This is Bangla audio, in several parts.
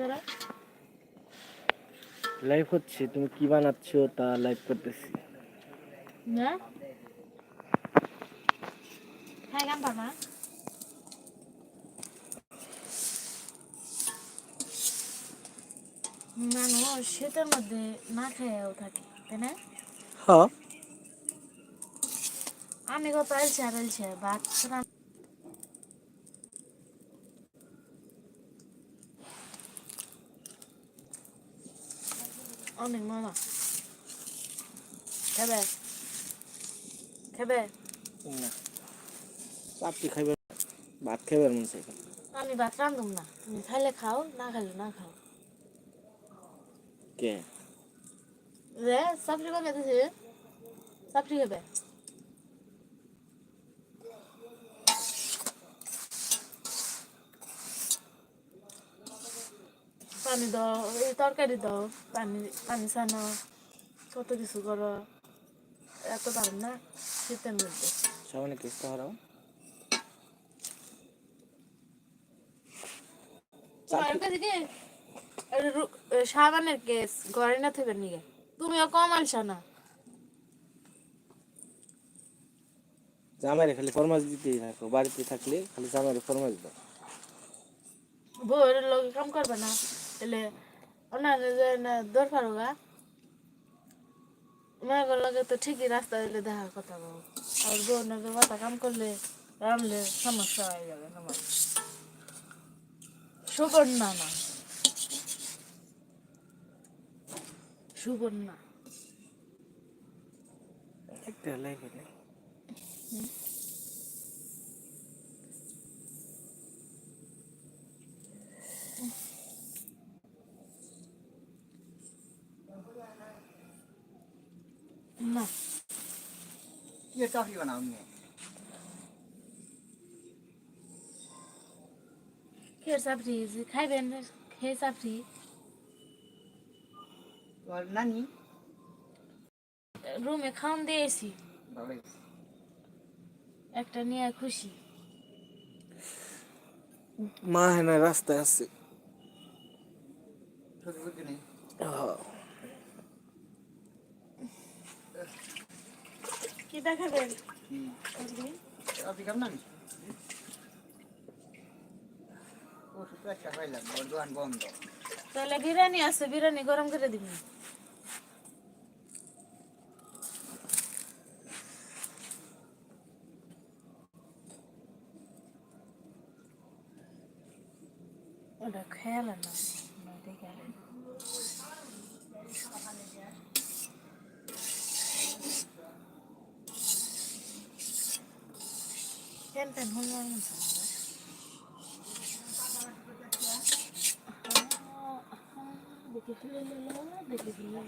হ্যাঁ? লাইভ হচ্ছে তুমি কি বানাচ্ছ তা লাইভ করতেছি না? খাই গান পারবা না? মানুষ শীতের মধ্যে না খেয়েও থাকে তাই না হ্যাঁ আমি গো পাইলছে আর পাইলছে ভাত রান অনেক মজা খাবে খাবে না। চাপটি খাইবে ভাত খাইবে মন চাই আমি ভাত রান্ধুম না। তুমি খাইলে খাও না খাইলে না খাও। কে? রে সাপড়ি বানিয়ে দিছি? সাপড়ি খাবে পানি দাও এই তরকারি দাও পানি পানি ছানো কত কিছু করো। এত পারেন না শীতের মধ্যে। সামনে কিস্তা হারাও সাবানের কেস ঘরে না থাকবে নিয়ে তুমিও কম আলসা না জামাইরে খালি ফরমাস দিতেই থাকো বাড়িতে থাকলে খালি জামাইরে ফরমাস দাও। বউয়ের লোক কাম করবে না। তাহলে ওনার যে না দৌড় পারো গা লগে তো ঠিকই রাস্তা দিলে দেখার কথা বউ আর বউ নাকি মাথা কাম করলে রামলে সমস্যা হয়ে যাবে আমার সুবর্ণা না। সুবর্ণা। একটা লাইভ নেই না কি চাকরি বানাও নিয়ে খেয়ে চাকরি খাইবেন খেয়ে চাকরি তোমার নানি রুমে খাওয়ান দিয়েছি একটা নিয়ে খুশি। মা হ্যাঁ রাস্তায় আছে। বন্ধ। তাহলে বিরিয়ানি আছে বিরিয়ানি গরম করে দিবি। ওটা খেয়াল না পেন হুন মন দেখে ফেলে দেখে ফেলে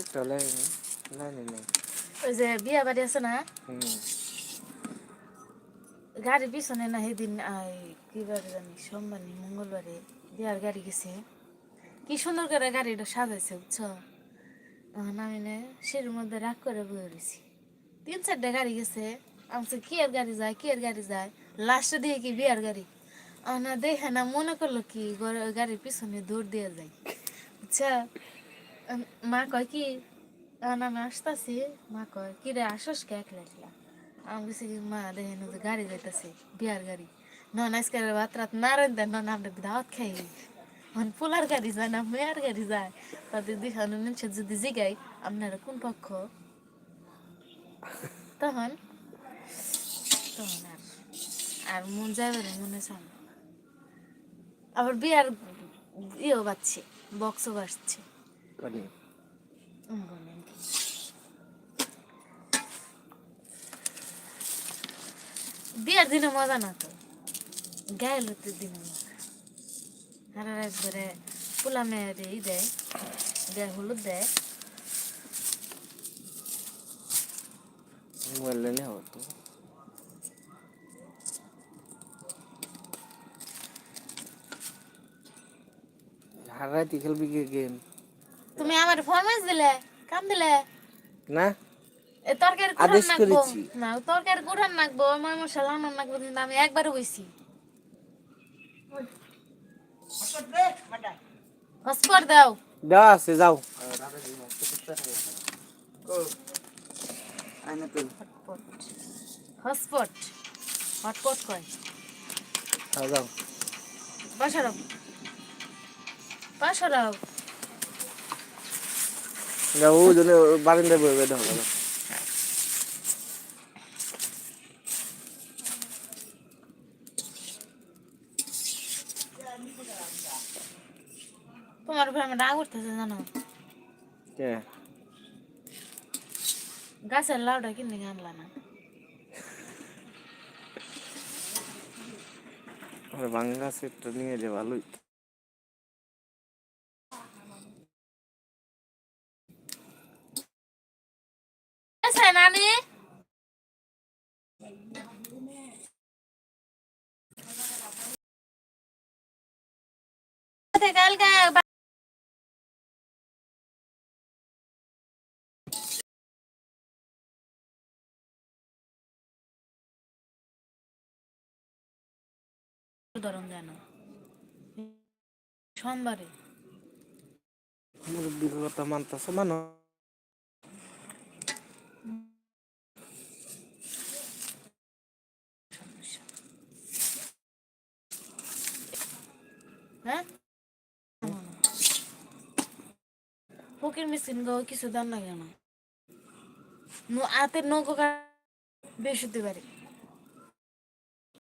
একটা লাইভ নেই নেই। ওই যে বিয়া বাড়ি আছে না? হুম। গাড়ি পিছনে না সেদিন, আই, কি বারে জানি সোমবারে মঙ্গলবারে বিয়ার গাড়ি গেছে। কি সুন্দর করে গাড়িটা সাজাইছে তখন আমি না সের মধ্যে রাগ করে বয়ে রয়েছি তিন চারটে গাড়ি গেছে। আমি কি আর গাড়ি যায়, কি আর গাড়ি যায়? লাস্টে দিয়ে কি বিয়ার গাড়ি? না দেখে না মনে করল কি গাড়ির পিছনে দৌড় দিয়ে যায়। আচ্ছা মা কয় কি? আমি আসতেছি, মা কয় কি রে আসস কে একলা একলা? আমি বলছি মা দেখেন গাড়ি যাইতেছে বিয়ার গাড়ি। নন আজকে রাত রাত না রান্ধে নন আমরা দাওয়াত খাই। মানে পোলার গাড়ি যায় না মেয়ার গাড়ি যায়? তাদের দিখানো মানুষের যদি জিগাই আপনারা কোন পক্ষ? তখন? তখন আর আর মন যাবে মনে চান আবার বিয়ার ইয়েও বাজছে বক্সও বাজছে। করি দিনে মজা না তো গায়ে লুতে দিনে মজা আর আর একবারে পোলা মেয়ের ই দেয় গায়ে হলুদ দেয় মোবাইল নিয়ে হবে তো হারাইতে খেলবি কি গেম তুমি আমার ফরমাইশ দিলে কাম দিলে না এ তরকারি আদেশ করেছি। না তরকারি কুড়ান নাকবো আমার মশলা রান্নার নাকবো কিন্তু আমি একবারে হইছি। হসপট দাও। আছে যাও। হসপট হটপট কয়? হ্যাঁ যাও। বাসারাও বাসারাও যাও ও জন্য বারিন্দায় বয়ে বেঁধে হবে যাও। তোমার উঠতেছে জানো কে গাছের লাউটা কিনে আনলা না আমার বাঙ্গা সেটটা নিয়ে এলে ভালোই নানি কালকে যেন সোমবারে। মুরব্বীর কথা মানতেছে মানো। হ্যাঁ? ফকির মেশিন গো কিছু দাম লাগে না। নো- হাতের নৌকো বেশ হতে পারে।